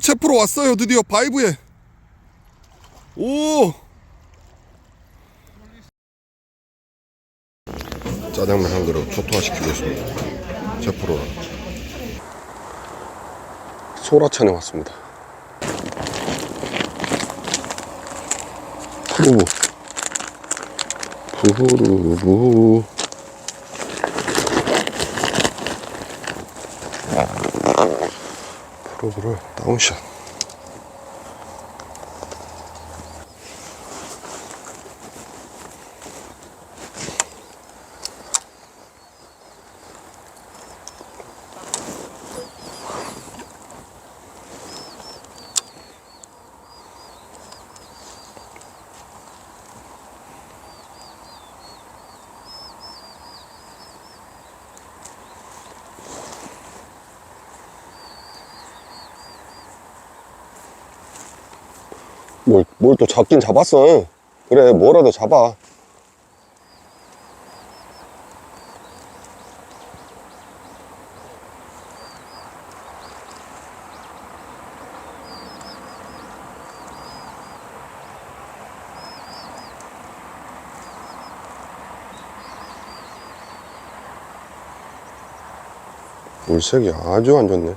채프로 왔어요 드디어 바이브에. 오! 짜장면 한 그릇 초토화시키고 있습니다. 채프로. 소라천에 왔습니다. 푸르부. 부부루부 프로브 뭘, 뭘 또 잡긴 잡았어. 그래 뭐라도 잡아. 물색이 아주 안 좋네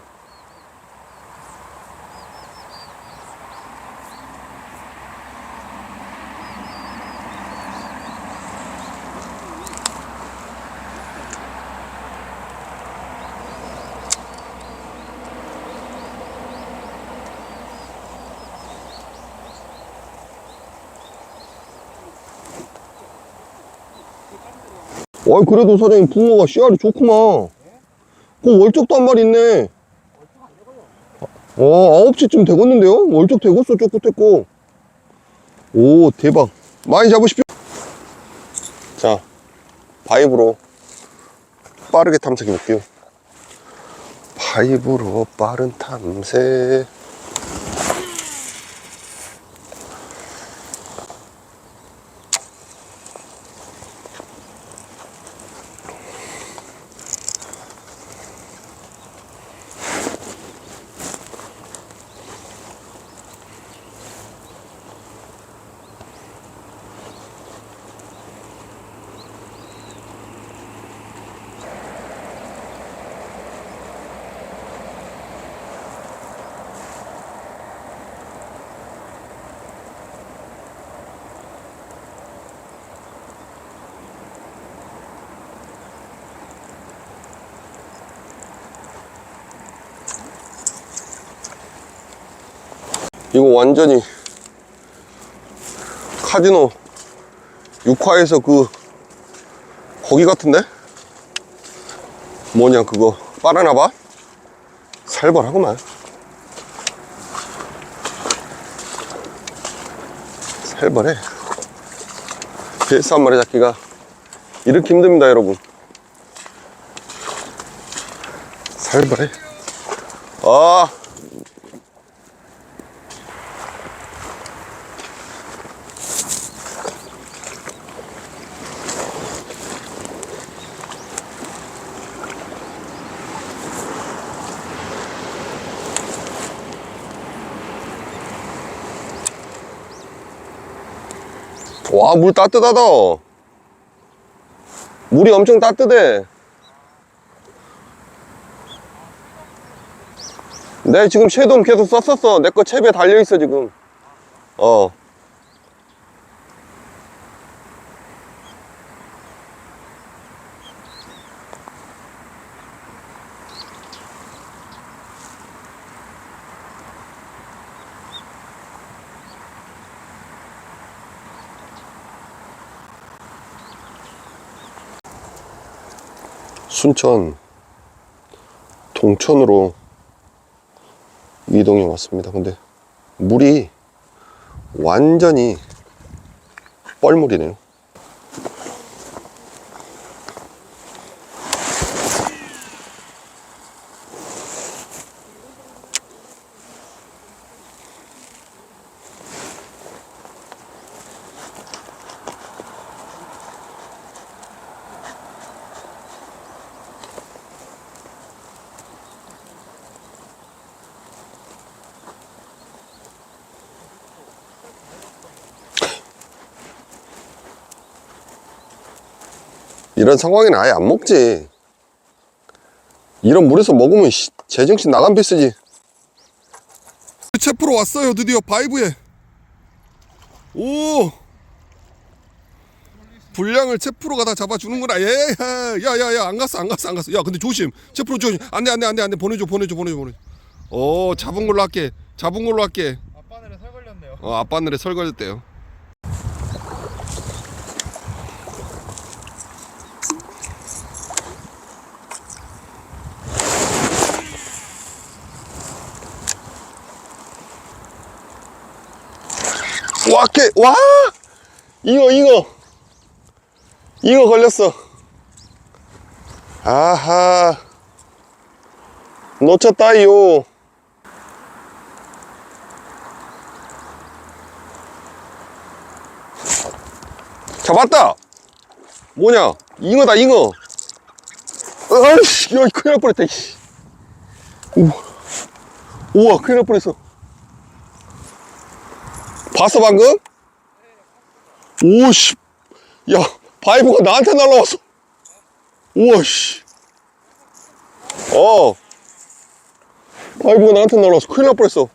와 그래도 사장님 붕어가 씨알이 좋구만. 그 월적도 한 마리 있네. 어 9시쯤 되겠는데요? 월적 되겠어 쪼꾸 됐고. 오 대박. 많이 잡으십시오. 자 바이브로 빠르게 탐색해 볼게요. 바이브로 빠른 탐색 이거 완전히 카지노 6화에서 그 거기 같은데? 뭐냐 그거. 바나나바? 살벌하구만. 살벌해. 한 마리 잡기가 이렇게 힘듭니다 여러분. 살벌해. 아 와, 물 따뜻하다. 물이 엄청 따뜻해. 내 지금 섀도움 계속 썼었어. 내거 채비에 달려있어, 지금. 어. 순천 동천으로 이동해 왔습니다. 근데 물이 완전히 뻘물이네요. 이런 상황에는 아예 안 먹지. 이런 물에서 먹으면 씨, 제정신 나간 비스지. 채프로 왔어요 드디어 바이브에. 오. 분량을 채프로가 다 잡아주는구나. 예, 야야야 안 갔어 안 갔어 안 갔어. 야 근데 조심. 채프로 조심. 안돼 안돼 안돼 안돼 보내줘 보내줘 보내줘 보내줘. 어 잡은 걸로 할게. 잡은 걸로 할게. 앞바늘에 설 걸렸네요. 어 앞바늘에 설 걸렸대요. 와, 개, 와! 잉어, 잉어. 잉어 걸렸어. 아하. 놓쳤다요. 잡았다! 뭐냐? 잉어다, 잉어. 아이씨, 야, 큰일 날 뻔했다, 이씨. 우와, 큰일 날 뻔했어. 봤어, 방금? 오씨. 야, 바이브가 나한테 날라왔어. 우와, 씨. 어. 바이브가 나한테 날라왔어. 큰일 날 뻔했어.